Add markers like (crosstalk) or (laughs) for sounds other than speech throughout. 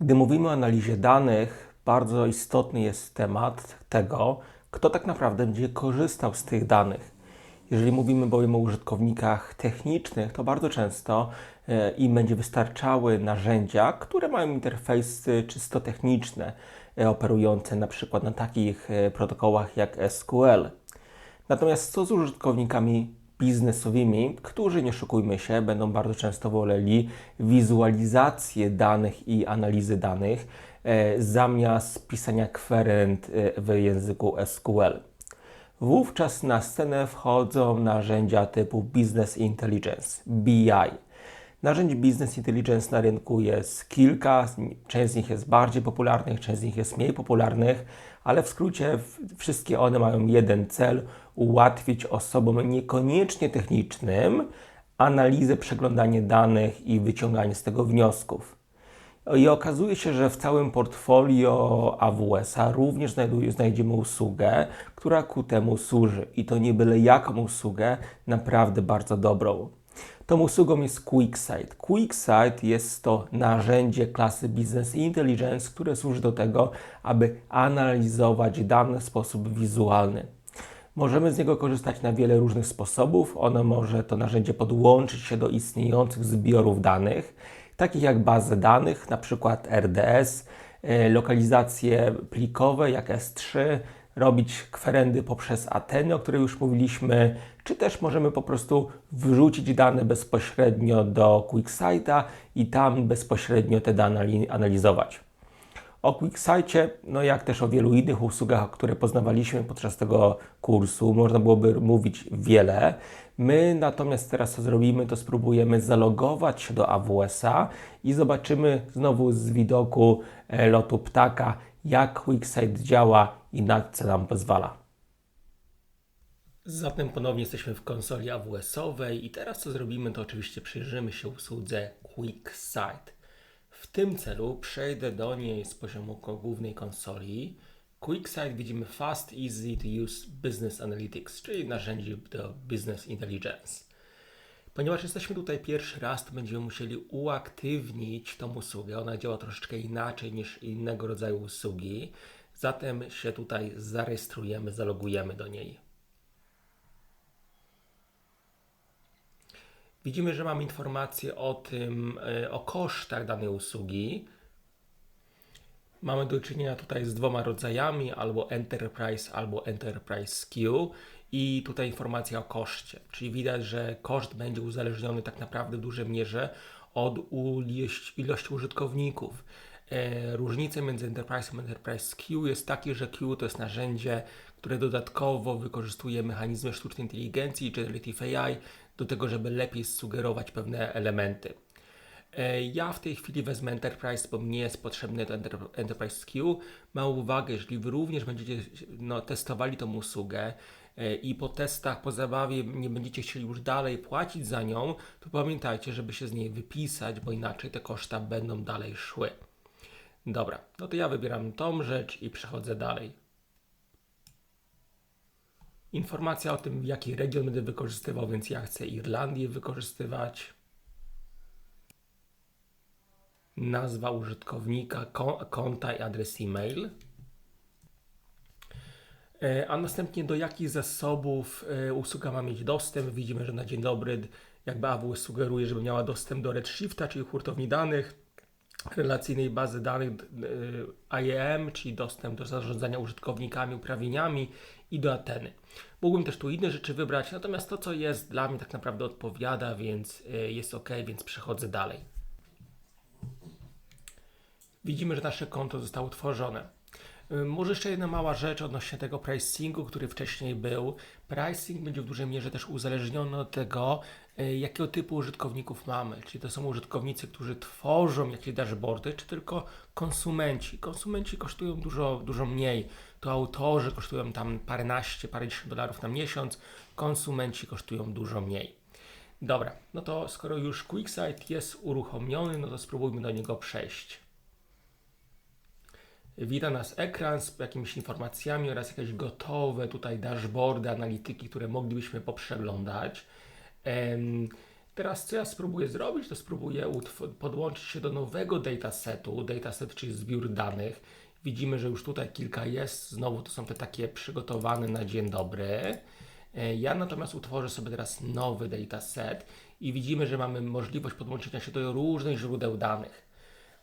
Gdy mówimy o analizie danych, bardzo istotny jest temat tego, kto tak naprawdę będzie korzystał z tych danych. Jeżeli mówimy bowiem o użytkownikach technicznych, to bardzo często e, im będzie wystarczały narzędzia, które mają interfejsy czysto techniczne, e, operujące na przykład na takich e, protokołach jak SQL. Natomiast co z użytkownikami biznesowymi, którzy, nie szukujmy się, będą bardzo często woleli wizualizację danych i analizy danych e, zamiast pisania kwerent e, w języku SQL. Wówczas na scenę wchodzą narzędzia typu Business Intelligence, BI. Narzędzi Business Intelligence na rynku jest kilka, część z nich jest bardziej popularnych, część z nich jest mniej popularnych, ale w skrócie wszystkie one mają jeden cel ułatwić osobom niekoniecznie technicznym analizę, przeglądanie danych i wyciąganie z tego wniosków. I okazuje się, że w całym portfolio AWS-a również znajdziemy usługę, która ku temu służy. I to nie byle jaką usługę, naprawdę bardzo dobrą. Tą usługą jest QuickSight. QuickSight jest to narzędzie klasy Business Intelligence, które służy do tego, aby analizować dane w sposób wizualny. Możemy z niego korzystać na wiele różnych sposobów. Ono może to narzędzie podłączyć się do istniejących zbiorów danych, takich jak bazy danych, przykład RDS, e, lokalizacje plikowe jak S3, robić kwerendy poprzez Ateny, o której już mówiliśmy, czy też możemy po prostu wrzucić dane bezpośrednio do QuickSight'a i tam bezpośrednio te dane analizować. O QuickSightie, no jak też o wielu innych usługach, które poznawaliśmy podczas tego kursu, można byłoby mówić wiele. My natomiast teraz co zrobimy, to spróbujemy zalogować się do AWS-a i zobaczymy znowu z widoku e, lotu ptaka, jak QuickSight działa i na co nam pozwala. Zatem ponownie jesteśmy w konsoli AWS-owej i teraz co zrobimy, to oczywiście przyjrzymy się usłudze QuickSight. W tym celu przejdę do niej z poziomu głównej konsoli. QuickSight widzimy Fast, Easy to Use Business Analytics, czyli narzędzie do Business Intelligence. Ponieważ jesteśmy tutaj pierwszy raz, to będziemy musieli uaktywnić tą usługę. Ona działa troszeczkę inaczej niż innego rodzaju usługi. Zatem się tutaj zarejestrujemy, zalogujemy do niej. Widzimy, że mamy informacje o tym, e, o kosztach danej usługi. Mamy do czynienia tutaj z dwoma rodzajami, albo Enterprise, albo Enterprise SKU i tutaj informacja o koszcie. Czyli widać, że koszt będzie uzależniony tak naprawdę w dużej mierze od ilości użytkowników. E, różnica między Enterprise a Enterprise SKU jest taki, że Q to jest narzędzie, które dodatkowo wykorzystuje mechanizmy sztucznej inteligencji, Generative AI, do tego, żeby lepiej sugerować pewne elementy. E, ja w tej chwili wezmę Enterprise, bo mnie jest potrzebny to Enterprise SKU. Mam uwagę, jeżeli Wy również będziecie no, testowali tą usługę e, i po testach, po zabawie nie będziecie chcieli już dalej płacić za nią, to pamiętajcie, żeby się z niej wypisać, bo inaczej te koszta będą dalej szły. Dobra, no to ja wybieram tą rzecz i przechodzę dalej. Informacja o tym, jaki region będę wykorzystywał, więc ja chcę Irlandię wykorzystywać. Nazwa użytkownika, konta i adres e-mail. E, a następnie do jakich zasobów e, usługa ma mieć dostęp. Widzimy, że na dzień dobry jakby AWS sugeruje, żeby miała dostęp do Redshifta, czyli hurtowni danych relacyjnej bazy danych e, IAM, czyli dostęp do zarządzania użytkownikami, uprawnieniami i do Ateny. Mógłbym też tu inne rzeczy wybrać, natomiast to, co jest dla mnie tak naprawdę odpowiada, więc e, jest ok, więc przechodzę dalej. Widzimy, że nasze konto zostało utworzone. Może jeszcze jedna mała rzecz odnośnie tego pricingu, który wcześniej był. Pricing będzie w dużej mierze też uzależniony od tego, e, jakiego typu użytkowników mamy. Czy to są użytkownicy, którzy tworzą jakieś dashboardy, czy tylko konsumenci. Konsumenci kosztują dużo, dużo mniej. To autorzy kosztują tam paręnaście, parędziesiąt dolarów na miesiąc. Konsumenci kosztują dużo mniej. Dobra, no to skoro już QuickSight jest uruchomiony, no to spróbujmy do niego przejść. Wita nas ekran z jakimiś informacjami oraz jakieś gotowe tutaj dashboardy, analityki, które moglibyśmy poprzeglądać. Teraz co ja spróbuję zrobić, to spróbuję podłączyć się do nowego datasetu. Dataset, czyli zbiór danych. Widzimy, że już tutaj kilka jest. Znowu to są te takie przygotowane na dzień dobry. E, Ja natomiast utworzę sobie teraz nowy dataset i widzimy, że mamy możliwość podłączenia się do różnych źródeł danych.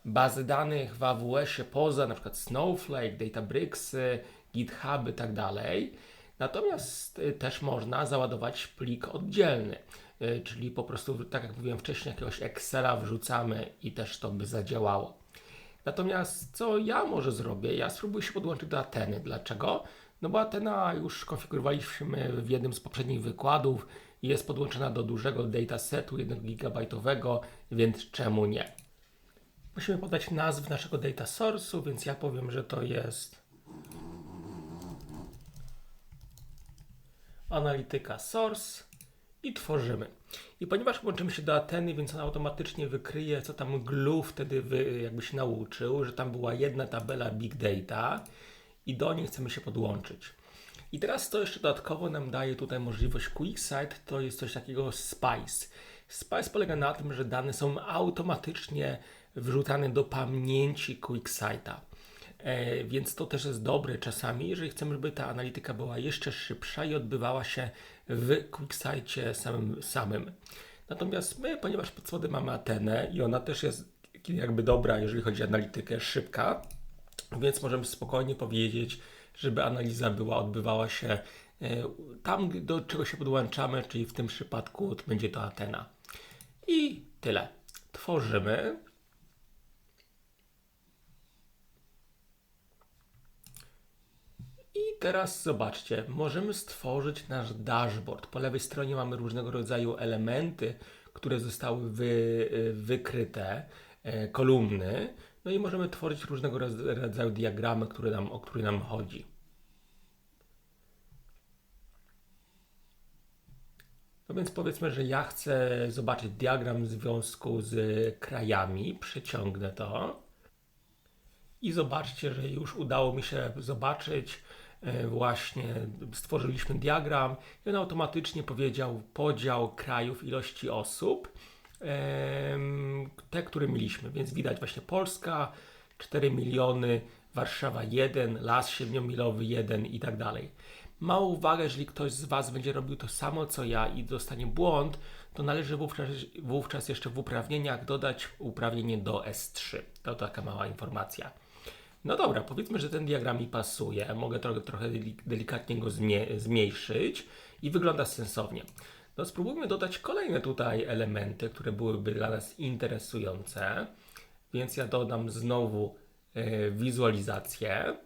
Bazy danych w AWS-ie poza na przykład Snowflake, Databricks, GitHub i tak dalej. Natomiast y, też można załadować plik oddzielny, y, czyli po prostu, tak jak mówiłem wcześniej, jakiegoś Excela wrzucamy i też to by zadziałało. Natomiast co ja może zrobię? Ja spróbuję się podłączyć do Ateny. Dlaczego? No bo Atena już konfigurowaliśmy w jednym z poprzednich wykładów i jest podłączona do dużego datasetu 1 gigabajtowego, więc czemu nie? Musimy podać nazwę naszego data source'u, więc ja powiem, że to jest analityka source i tworzymy. I ponieważ łączymy się do Ateny, więc on automatycznie wykryje, co tam Glue wtedy wy, jakby się nauczył, że tam była jedna tabela Big Data i do niej chcemy się podłączyć. I teraz to jeszcze dodatkowo nam daje tutaj możliwość QuickSight, to jest coś takiego Spice. Spice polega na tym, że dane są automatycznie wrzucane do pamięci QuickSighta. E, więc to też jest dobre czasami, jeżeli chcemy, żeby ta analityka była jeszcze szybsza i odbywała się w QuickSightie samym, samym. Natomiast my, ponieważ pod spodem mamy Atenę i ona też jest jakby dobra, jeżeli chodzi o analitykę, szybka, więc możemy spokojnie powiedzieć, żeby analiza była, odbywała się e, tam, do czego się podłączamy, czyli w tym przypadku będzie to Atena. I tyle. Tworzymy. Teraz zobaczcie, możemy stworzyć nasz dashboard. Po lewej stronie mamy różnego rodzaju elementy, które zostały wy, wykryte, e, kolumny. No i możemy tworzyć różnego rodzaju diagramy, które nam, o które nam chodzi. No więc powiedzmy, że ja chcę zobaczyć diagram w związku z krajami. Przeciągnę to. I zobaczcie, że już udało mi się zobaczyć. E, Właśnie stworzyliśmy diagram i on automatycznie powiedział podział krajów, ilości osób, te, które mieliśmy. Więc widać właśnie Polska 4 miliony, Warszawa 1, Las 7-milowy 1 i tak dalej. Mała uwaga, jeżeli ktoś z Was będzie robił to samo co ja i dostanie błąd, to należy wówczas, wówczas jeszcze w uprawnieniach dodać uprawnienie do S3. To taka mała informacja. No dobra, powiedzmy, że ten diagram mi pasuje. Mogę trochę, trochę deli- delikatnie go zmniejszyć i wygląda sensownie. No spróbujmy dodać kolejne tutaj elementy, które byłyby dla nas interesujące. Więc ja dodam znowu e, wizualizację.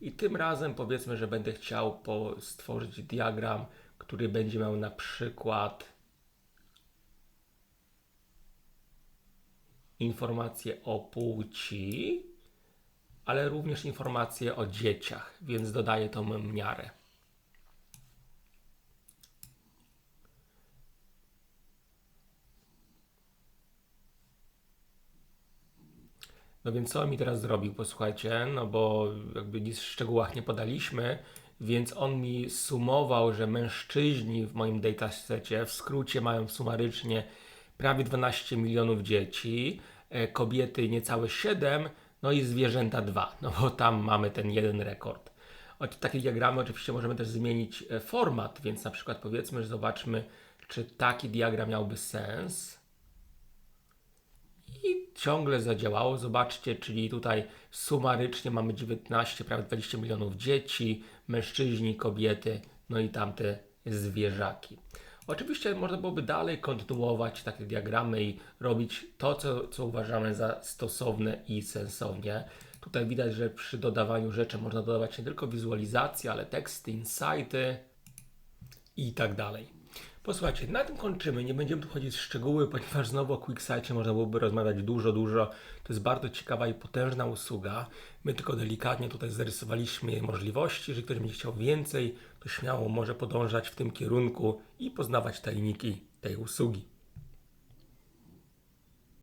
I tym razem powiedzmy, że będę chciał stworzyć diagram, który będzie miał na przykład informacje o płci, ale również informacje o dzieciach, więc dodaję tą miarę. No więc co on mi teraz zrobił? Posłuchajcie, no bo jakby nic w szczegółach nie podaliśmy, więc on mi sumował, że mężczyźni w moim datasecie w skrócie mają sumarycznie prawie 12 milionów dzieci, e, kobiety niecałe 7, no i zwierzęta 2, no bo tam mamy ten jeden rekord. Od takie diagramy oczywiście możemy też zmienić e, format, więc na przykład powiedzmy, że zobaczmy, czy taki diagram miałby sens. I ciągle zadziałało. Zobaczcie, czyli tutaj sumarycznie mamy 19, prawie 20 milionów dzieci, mężczyźni, kobiety, no i tamte zwierzaki. Oczywiście można byłoby dalej kontynuować takie diagramy i robić to, co, co uważamy za stosowne i sensownie. Tutaj widać, że przy dodawaniu rzeczy można dodawać nie tylko wizualizacje, ale teksty, insighty i tak dalej. Posłuchajcie, na tym kończymy. Nie będziemy tu chodzić w szczegóły, (laughs) ponieważ znowu o QuickSightie można byłoby rozmawiać dużo, dużo. To jest bardzo ciekawa i potężna usługa. My tylko delikatnie tutaj zarysowaliśmy możliwości. Jeżeli ktoś będzie chciał więcej, to śmiało może podążać w tym kierunku i poznawać tajniki tej usługi.